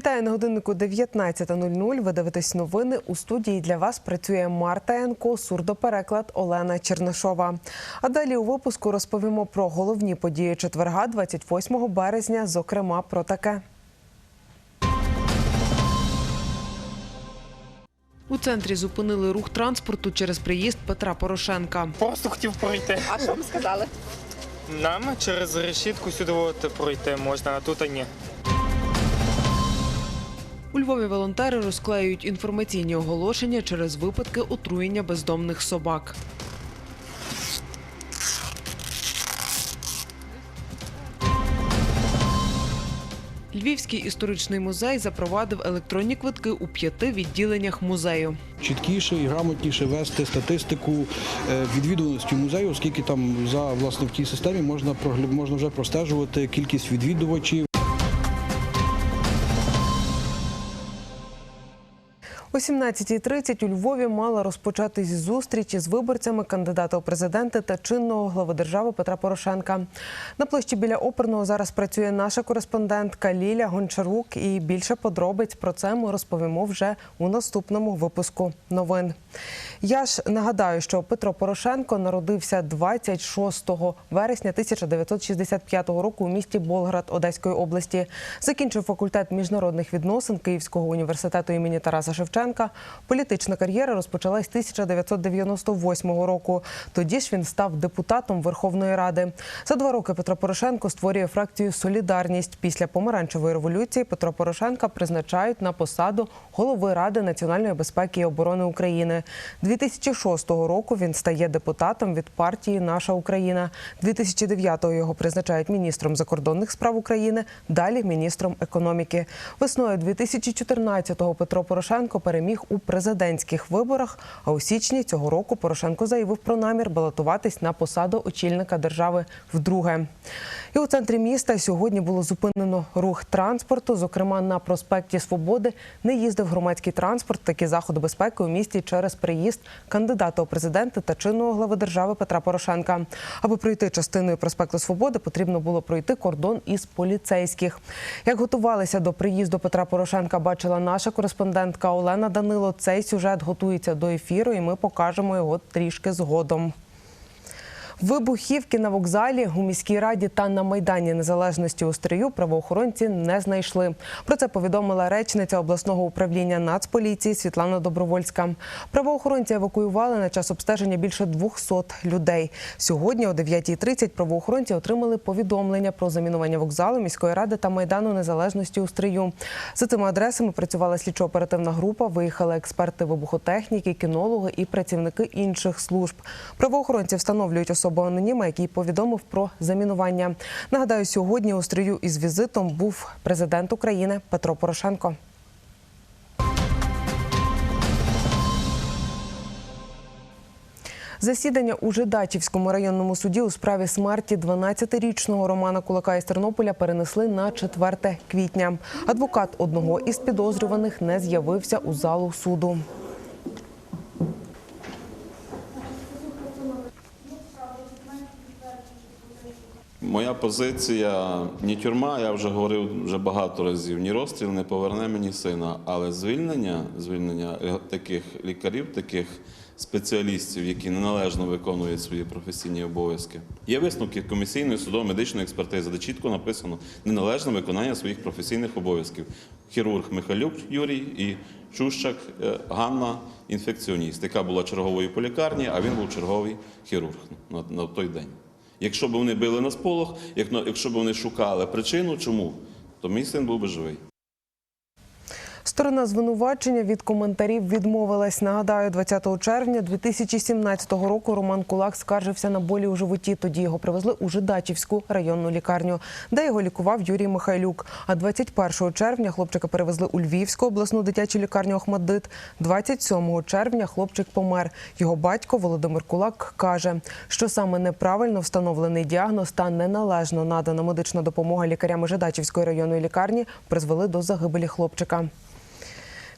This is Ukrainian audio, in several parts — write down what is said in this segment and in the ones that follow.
Вітаю на годиннику 19.00. Ви дивитесь новини. У студії для вас працює Марта Янко, сурдопереклад Олена Чернишова. А далі у випуску розповімо про головні події четверга, 28 березня, зокрема про таке. У центрі зупинили рух транспорту через приїзд Петра Порошенка. Просто хотів пройти. А що вам сказали? Нам через решітку сюди от пройти можна, а тут а ні. У Львові волонтери розклеюють інформаційні оголошення через випадки отруєння бездомних собак. Львівський історичний музей запровадив електронні квитки у п'яти відділеннях музею. чіткіше і грамотніше вести статистику е, відвідуваності музею, оскільки там за власне в тій системі можна можна вже простежувати кількість відвідувачів. О 17.30 у Львові мала розпочатись зустріч із виборцями кандидата у президенти та чинного глави держави Петра Порошенка. На площі біля оперного зараз працює наша кореспондентка Ліля Гончарук. І більше подробиць про це ми розповімо вже у наступному випуску новин. Я ж нагадаю, що Петро Порошенко народився 26 вересня 1965 року у місті Болград Одеської області. Закінчив факультет міжнародних відносин Київського університету імені Тараса Шевченка. Політична кар'єра розпочалась 1998 року. Тоді ж він став депутатом Верховної Ради. За два роки Петро Порошенко створює фракцію Солідарність. Після помаранчевої революції Петро Порошенка призначають на посаду голови Ради національної безпеки і оборони України. 2006 року він стає депутатом від партії Наша Україна. 2009-го його призначають міністром закордонних справ України. Далі міністром економіки. Весною 2014-го Петро Порошенко переміг у президентських виборах. А у січні цього року Порошенко заявив про намір балотуватись на посаду очільника держави вдруге. І у центрі міста сьогодні було зупинено рух транспорту. Зокрема, на проспекті Свободи не їздив громадський транспорт. Такі заходи безпеки у місті через приїзд кандидата у президенти та чинного глави держави Петра Порошенка. Аби пройти частиною проспекту Свободи, потрібно було пройти кордон із поліцейських. Як готувалися до приїзду Петра Порошенка, бачила наша кореспондентка Олена Данило. Цей сюжет готується до ефіру, і ми покажемо його трішки згодом. Вибухівки на вокзалі у міській раді та на майдані незалежності у Стрию правоохоронці не знайшли. Про це повідомила речниця обласного управління Нацполіції Світлана Добровольська. Правоохоронці евакуювали на час обстеження більше 200 людей. Сьогодні о 9.30 правоохоронці отримали повідомлення про замінування вокзалу міської ради та майдану незалежності у Стрию. За цими адресами працювала слідчо-оперативна група. Виїхали експерти вибухотехніки, кінологи і працівники інших служб. Правоохоронці встановлюють особу аноніма, який повідомив про замінування. Нагадаю, сьогодні у стрію із візитом був президент України Петро Порошенко. Засідання у Жидачівському районному суді у справі смерті 12-річного Романа Кулака із Тернополя перенесли на 4 квітня. Адвокат одного із підозрюваних не з'явився у залу суду. Моя позиція ні тюрма, я вже говорив вже багато разів. Ні розстріл не поверне мені сина, але звільнення, звільнення таких лікарів, таких спеціалістів, які неналежно виконують свої професійні обов'язки. Є висновки комісійної судово-медичної експертизи, де чітко написано неналежне виконання своїх професійних обов'язків. Хірург Михайлюк Юрій і Чущак е, Ганна, інфекціоніст, яка була черговою по лікарні, а він був черговий хірург на той день. Якщо б вони били на сполох, як- якщо б вони шукали причину, чому, то мій син був би живий. Сторона звинувачення від коментарів відмовилась. Нагадаю, 20 червня 2017 року Роман Кулак скаржився на болі у животі. Тоді його привезли у Жидачівську районну лікарню, де його лікував Юрій Михайлюк. А 21 червня хлопчика перевезли у Львівську обласну дитячу лікарню Охмаддит. 27 червня хлопчик помер. Його батько Володимир Кулак каже, що саме неправильно встановлений діагноз та неналежно надана медична допомога лікарями Жидачівської районної лікарні призвели до загибелі хлопчика.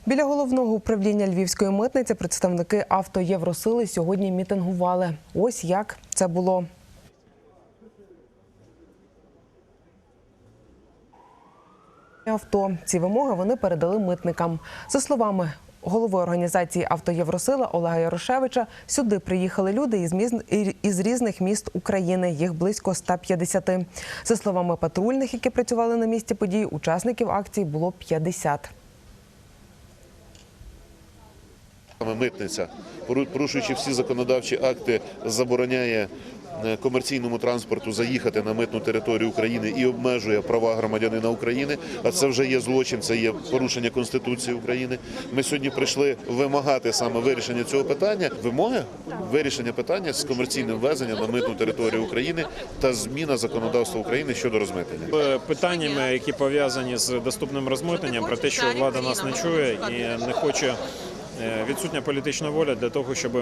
Біля головного управління Львівської митниці представники авто Євросили сьогодні мітингували. Ось як це було. авто. Ці вимоги вони передали митникам. За словами голови організації «Авто Євросила» Олега Ярошевича, сюди приїхали люди із міст із різних міст України. Їх близько 150. За словами патрульних, які працювали на місці подій, учасників акції було 50. Саме митниця, порушуючи всі законодавчі акти, забороняє е, комерційному транспорту заїхати на митну територію України і обмежує права громадянина України. А це вже є злочин, це є порушення Конституції України. Ми сьогодні прийшли вимагати саме вирішення цього питання. Вимоги вирішення питання з комерційним ввезенням на митну територію України та зміна законодавства України щодо розмитнення. Е, питаннями, які пов'язані з доступним розмитненням, про те, що влада нас не чує і не хоче відсутня політична воля для того, щоб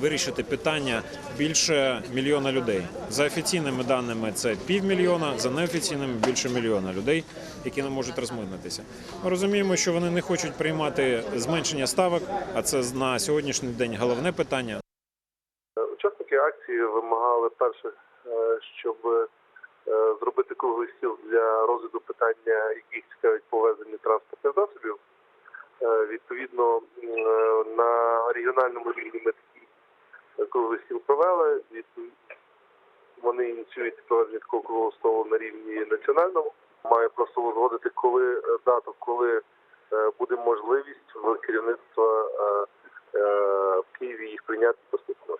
вирішити питання більше мільйона людей. За офіційними даними це півмільйона, за неофіційними більше мільйона людей, які не можуть розмитнитися. Ми розуміємо, що вони не хочуть приймати зменшення ставок, а це на сьогоднішній день головне питання. Учасники акції вимагали перше, е, щоб е, зробити круглий стіл для розгляду питання, яких цікавить повезення транспортних засобів. Е, Відповідно, е, на регіональному рівні ми такі круглий стіл провели. Вони ініціюють проведення такого круглого столу на рівні національному. Має просто узгодити, коли е, дату, коли буде можливість в керівництва в Києві їх прийняти поступово.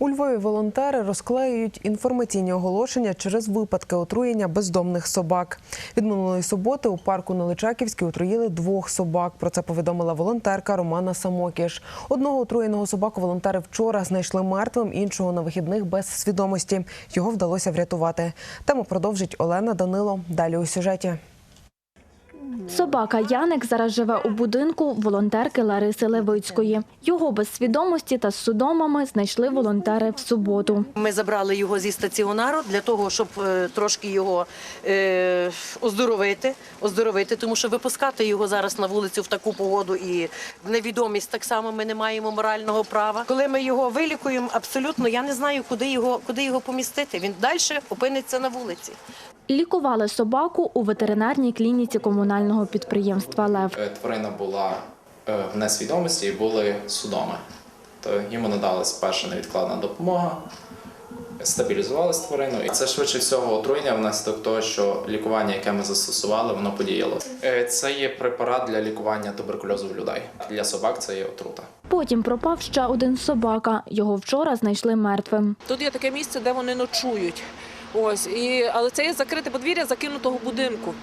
У Львові волонтери розклеюють інформаційні оголошення через випадки отруєння бездомних собак. Від минулої суботи у парку на Личаківській отруїли двох собак. Про це повідомила волонтерка Романа Самокіш. Одного отруєного собаку волонтери вчора знайшли мертвим, іншого на вихідних без свідомості. Його вдалося врятувати. Тему продовжить Олена Данило. Далі у сюжеті. Собака Яник зараз живе у будинку волонтерки Лариси Левицької. Його без свідомості та з судомами знайшли волонтери в суботу. Ми забрали його зі стаціонару для того, щоб е, трошки його е, оздоровити, оздоровити, тому що випускати його зараз на вулицю в таку погоду і в невідомість так само ми не маємо морального права. Коли ми його вилікуємо, абсолютно я не знаю, куди його, куди його помістити. Він далі опиниться на вулиці. Лікували собаку у ветеринарній клініці комунального підприємства Лев. Е, Тварина була е, в несвідомості і були судоми. То йому надалась перша невідкладна допомога, стабілізувалась тварину. І це швидше всього отруєння внаслідок того, що лікування, яке ми застосували, воно подіяло. Е, Це є препарат для лікування туберкульозу в людей. Для собак це є отрута. Потім пропав ще один собака. Його вчора знайшли мертвим. Тут є таке місце, де вони ночують. Ось і але це є закрите подвір'я закинутого будинку.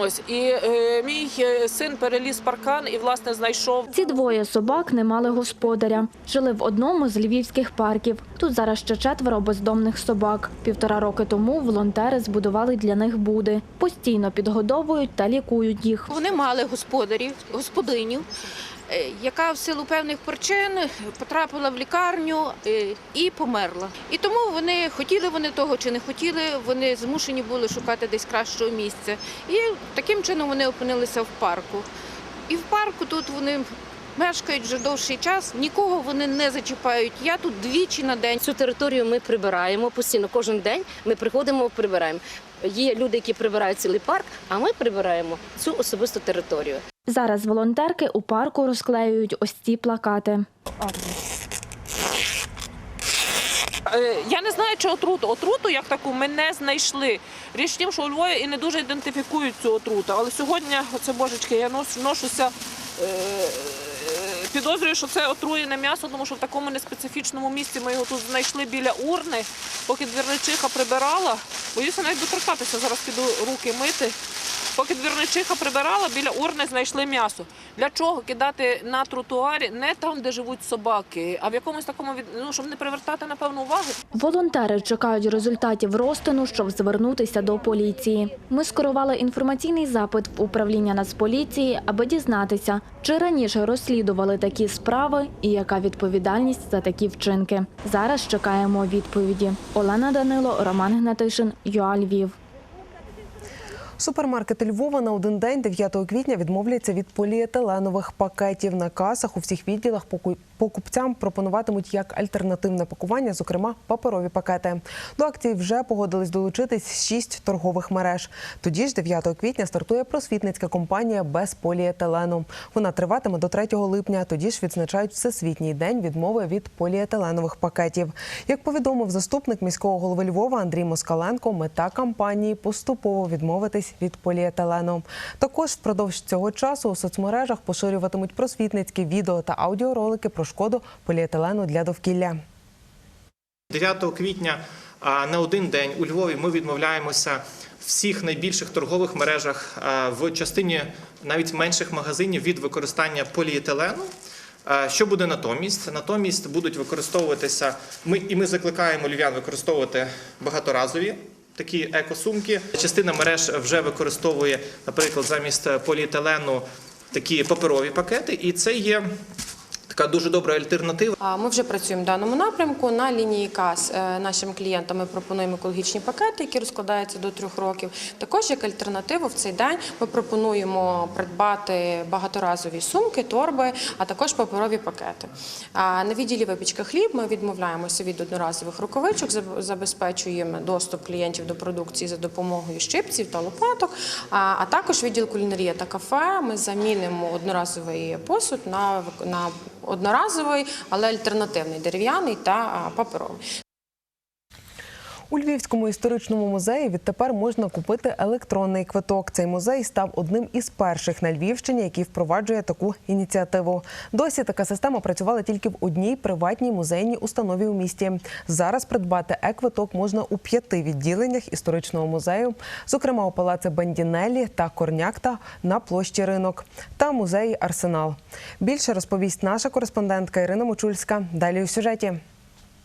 Ось і е, мій е, син переліз паркан і власне знайшов Ці двоє собак не мали господаря. Жили в одному з львівських парків. Тут зараз ще четверо бездомних собак. Півтора роки тому волонтери збудували для них буди. Постійно підгодовують та лікують їх. Вони мали господарів, господиню, е, яка в силу певних причин потрапила в лікарню е, і померла. І тому вони хотіли вони того чи не хотіли, вони змушені були шукати десь кращого місця. І таким чином вони опинилися в парку. І в парку тут вони. Мешкають вже довший час, нікого вони не зачіпають. Я тут двічі на день. Цю територію ми прибираємо постійно. Кожен день ми приходимо, прибираємо. Є люди, які прибирають цілий парк, а ми прибираємо цю особисту територію. Зараз волонтерки у парку розклеюють ось ці плакати. Е, Я не знаю, чи отруту. Отруту як таку ми не знайшли. Річ в тім, що у Львові і не дуже ідентифікують цю отруту. Але сьогодні, оце божечки, я нос- ношуся. Підозрюю, що це отруєне м'ясо, тому що в такому неспецифічному місці ми його тут знайшли біля урни, поки двірничиха прибирала. Боюся навіть доторкатися, зараз піду руки мити. Поки двірничиха прибирала, біля урни знайшли м'ясо. Для чого кидати на тротуарі не там, де живуть собаки, а в якомусь такому від... ну, щоб не привертати напевно уваги. Волонтери чекають результатів розтину, щоб звернутися до поліції. Ми скерували інформаційний запит в управління Нацполіції, аби дізнатися, чи раніше розслідували такі справи і яка відповідальність за такі вчинки. Зараз чекаємо відповіді. Олена Данило, Роман Гнатишин, ЮА Львів. Супермаркети Львова на один день 9 квітня відмовляться від поліетиленових пакетів. На касах у всіх відділах покупцям пропонуватимуть як альтернативне пакування, зокрема паперові пакети. До акції вже погодились долучитись шість торгових мереж. Тоді ж 9 квітня стартує просвітницька компанія без поліетилену. Вона триватиме до 3 липня. Тоді ж відзначають Всесвітній день відмови від поліетиленових пакетів. Як повідомив заступник міського голови Львова Андрій Москаленко, мета кампанії поступово відмовитись від поліетилену. Також впродовж цього часу у соцмережах поширюватимуть просвітницькі відео та аудіоролики про шкоду поліетилену для довкілля. 9 квітня на один день у Львові ми відмовляємося всіх найбільших торгових мережах в частині навіть менших магазинів від використання поліетилену. Що буде натомість? Натомість будуть використовуватися. Ми і ми закликаємо львів'ян використовувати багаторазові. Такі екосумки. Частина мереж вже використовує, наприклад, замість поліетилену такі паперові пакети, і це є така дуже добра альтернатива. Ми вже працюємо в даному напрямку. На лінії КАС е, нашим клієнтам ми пропонуємо екологічні пакети, які розкладаються до трьох років. Також як альтернативу в цей день ми пропонуємо придбати багаторазові сумки, торби, а також паперові пакети. На відділі випічка хліб ми відмовляємося від одноразових рукавичок, забезпечуємо доступ клієнтів до продукції за допомогою щипців та лопаток. А також відділ кулінарія та кафе. Ми замінимо одноразовий посуд на на одноразовий, але альтернативний дерев'яний та паперовий. У Львівському історичному музеї відтепер можна купити електронний квиток. Цей музей став одним із перших на Львівщині, який впроваджує таку ініціативу. Досі така система працювала тільки в одній приватній музейній установі у місті. Зараз придбати е-квиток можна у п'яти відділеннях історичного музею, зокрема у палаці Бандінелі та Корнякта на площі ринок та музеї Арсенал. Більше розповість наша кореспондентка Ірина Мочульська. Далі у сюжеті.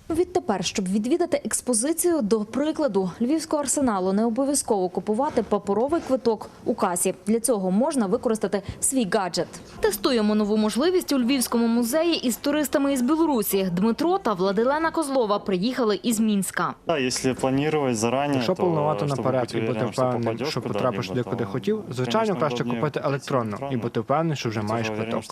Відтепер, щоб відвідати експозицію, до прикладу, львівського арсеналу не обов'язково купувати паперовий квиток у касі. Для цього можна використати свій гаджет. Тестуємо нову можливість у Львівському музеї із туристами із Білорусі. Дмитро та Владилена Козлова приїхали із Мінська. Якщо планувати зарані, Якщо планувати наперед і бути уверенным, що впевненим, що потрапиш куди-либо, куди хотів, звичайно, краще купити електронно і бути впевнений, що вже маєш квиток.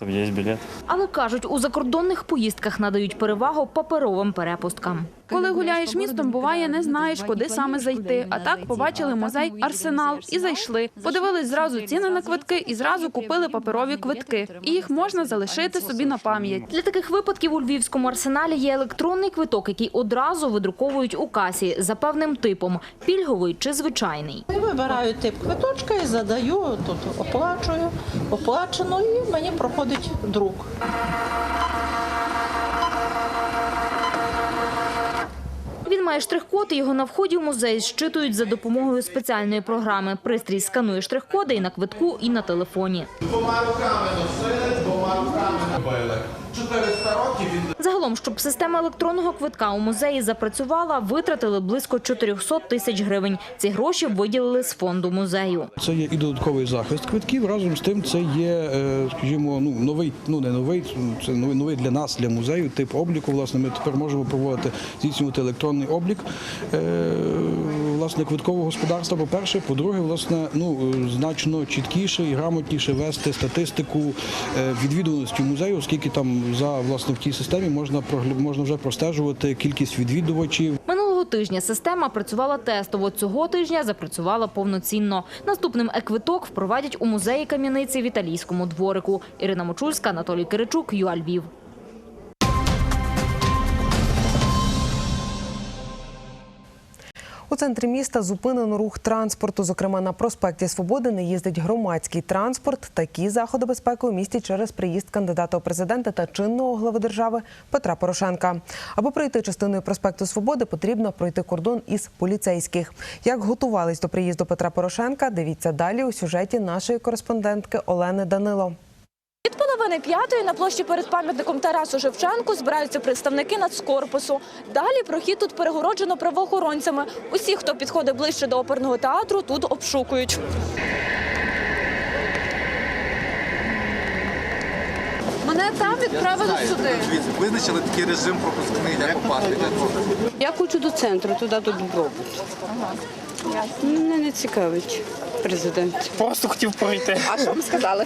Але кажуть, у закордонних поїздках надають перевагу паперовим перепусткам. Коли гуляєш містом, буває, не знаєш, куди саме зайти. А так побачили музей Арсенал і зайшли. Подивились зразу ціни на квитки і зразу купили паперові квитки. І їх можна залишити собі на пам'ять. Для таких випадків у львівському арсеналі є електронний квиток, який одразу видруковують у касі за певним типом пільговий чи звичайний. Я вибираю тип квиточка і задаю тут, оплачую, оплачено, і мені проходить друк. Має штрих-код, його на вході в музей зчитують за допомогою спеціальної програми. Пристрій сканує штрих-коди і на квитку, і на телефоні. Двома руками носили, двома 400 років від Загалом, щоб система електронного квитка у музеї запрацювала, витратили близько 400 тисяч гривень. Ці гроші виділили з фонду музею. Це є і додатковий захист квитків. Разом з тим, це є, е, скажімо, ну новий, ну не новий, це новий, новий для нас, для музею, тип обліку. Власне, ми тепер можемо проводити здійснювати електронний облік е, власне квиткового господарства. По перше, по-друге, власне, ну е, значно чіткіше і грамотніше вести статистику е, відвідуваності музею, оскільки там за власне в тій системі можна можна вже простежувати кількість відвідувачів. Минулого тижня система працювала тестово. Цього тижня запрацювала повноцінно. Наступним е-квиток впровадять у музеї кам'яниці в італійському дворику. Ірина Мочульська, Анатолій Киричук, ЮА Львів. У центрі міста зупинено рух транспорту. Зокрема, на проспекті Свободи не їздить громадський транспорт. Такі заходи безпеки у місті через приїзд кандидата у президенти та чинного глави держави Петра Порошенка. Аби пройти частиною проспекту Свободи, потрібно пройти кордон із поліцейських. Як готувались до приїзду Петра Порошенка, дивіться далі у сюжеті нашої кореспондентки Олени Данило. Від половини п'ятої на площі перед пам'ятником Тарасу Шевченку збираються представники нацкорпусу. Далі прохід тут перегороджено правоохоронцями. Усі, хто підходить ближче до оперного театру, тут обшукують. Мене там відправили сюди. Визначили такий режим пропускний для попасти. Я хочу до центру, туди до добробут. Мене не цікавить президент. Просто хотів пройти. А що вам сказали?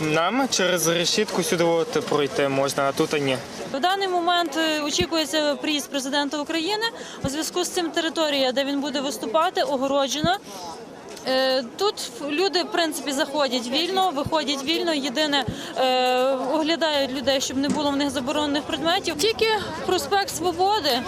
Нам через решітку сюди пройти можна, а тут ні. В даний момент е, очікується приїзд президента України. У зв'язку з цим територія, де він буде виступати, огороджена. Е, Тут люди, в принципі, заходять вільно, виходять вільно. Єдине е, оглядають людей, щоб не було в них заборонених предметів. Тільки проспект Свободи.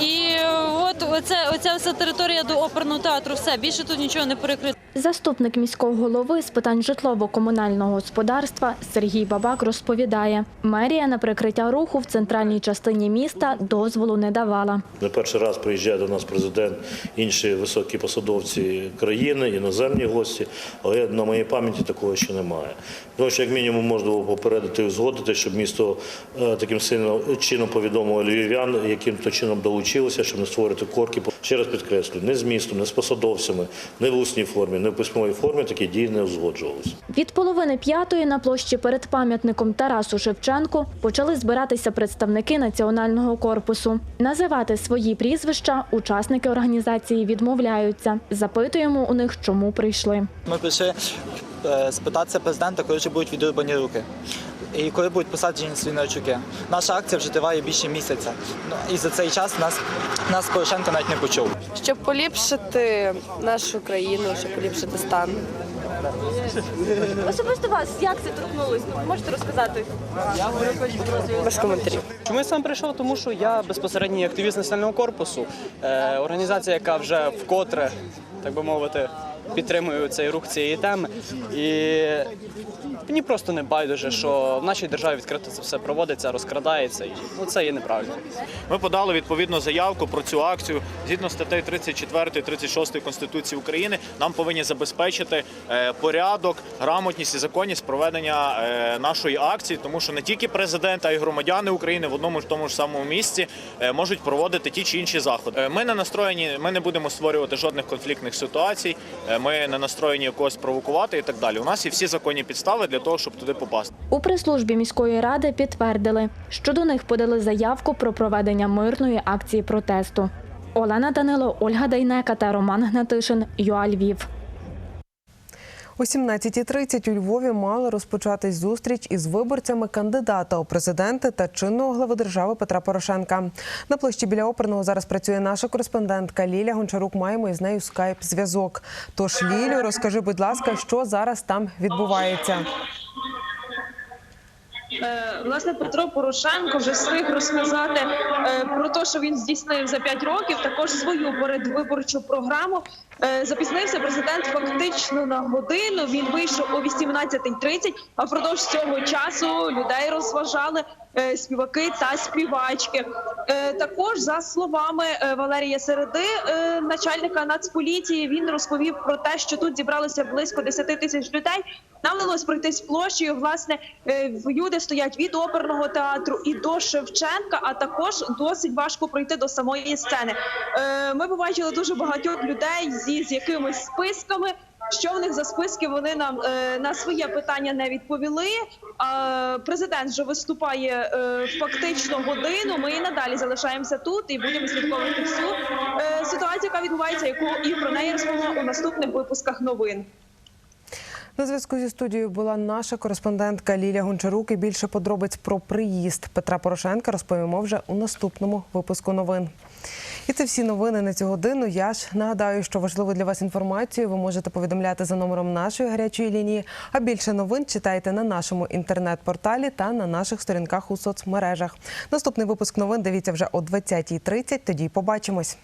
І от оце, оця вся територія до оперного театру. Все більше тут нічого не перекрито. Заступник міського голови з питань житлово-комунального господарства Сергій Бабак розповідає, мерія на прикриття руху в центральній частині міста дозволу не давала. Не перший раз приїжджає до нас президент, інші високі посадовці країни, іноземні гості, але на моїй пам'яті такого ще немає. Тому що як мінімум можна було попередити і узгодити, щоб місто е, таким сильним чином повідомило львів'ян, яким то чином долучилося, щоб не створити корки. Ще раз підкреслю, не з містом, не з посадовцями, не в усній формі, не в письмовій формі такі дії не узгоджувалися. Від половини п'ятої на площі перед пам'ятником Тарасу Шевченку почали збиратися представники національного корпусу. Називати свої прізвища учасники організації відмовляються. Запитуємо у них, чому прийшли. Ми прийшли е, спитатися президента, коли ж будуть відрубані руки. І коли будуть посаджені свинарчуки. Наша акція вже триває більше місяця. Ну, і за цей час нас, нас Порошенко навіть не почув. Щоб поліпшити нашу країну, щоб поліпшити стан. Особисто вас як це торкнулось? Можете розказати? Без коментарів. Чому я сам прийшов? Тому що я безпосередній активіст національного корпусу, е, організація, яка вже вкотре, так би мовити, підтримує цей рух цієї теми. І мені просто не байдуже, що в нашій державі відкрито це все проводиться, розкрадається. І, ну, це є неправильно. Ми подали відповідну заявку про цю акцію. Згідно статей 34 36 Конституції України, нам повинні забезпечити е, порядок, грамотність і законність проведення е, нашої акції, тому що не тільки президент, а й громадяни України в одному ж тому ж самому місці е, можуть проводити ті чи інші заходи. Ми не настроєні, ми не будемо створювати жодних конфліктних ситуацій. Ми не настроєні когось провокувати і так далі. У нас є всі законні підстави для того, щоб туди попасти. У прес-службі міської ради підтвердили, що до них подали заявку про проведення мирної акції протесту. Олена Данило, Ольга Дайнека та Роман Гнатишин. ЮА Львів. О 17.30 у Львові мала розпочатись зустріч із виборцями кандидата у президенти та чинного глави держави Петра Порошенка. На площі біля оперного зараз працює наша кореспондентка Ліля Гончарук. Маємо із нею скайп-зв'язок. Тож, Лілю, розкажи, будь ласка, що зараз там відбувається. Е, Власне, Петро Порошенко вже встиг розказати е, про те, що він здійснив за 5 років, також свою передвиборчу програму. Е, Запізнився президент фактично на годину. Він вийшов о 18.30, а впродовж цього часу людей розважали співаки та співачки. Е, Також за словами е, Валерія Середи, е, начальника Нацполіції, він розповів про те, що тут зібралося близько 10 тисяч людей. Нам вдалося пройтись площею. Власне, е, люди стоять від оперного театру і до Шевченка, а також досить важко пройти до самої сцени. Е, Ми побачили дуже багатьох людей зі з якимись списками. Що в них за списки? Вони нам е, на своє питання не відповіли. Президент вже виступає е, фактично годину. Ми і надалі залишаємося тут і будемо слідковувати всю е, ситуацію, яка відбувається, яку і про неї розповімо у наступних випусках новин. На зв'язку зі студією була наша кореспондентка Ліля Гончарук. І більше подробиць про приїзд Петра Порошенка розповімо вже у наступному випуску новин. І це всі новини на цю годину. Я ж нагадаю, що важливу для вас інформацію ви можете повідомляти за номером нашої гарячої лінії. А більше новин читайте на нашому інтернет-порталі та на наших сторінках у соцмережах. Наступний випуск новин дивіться вже о 20.30. Тоді побачимось.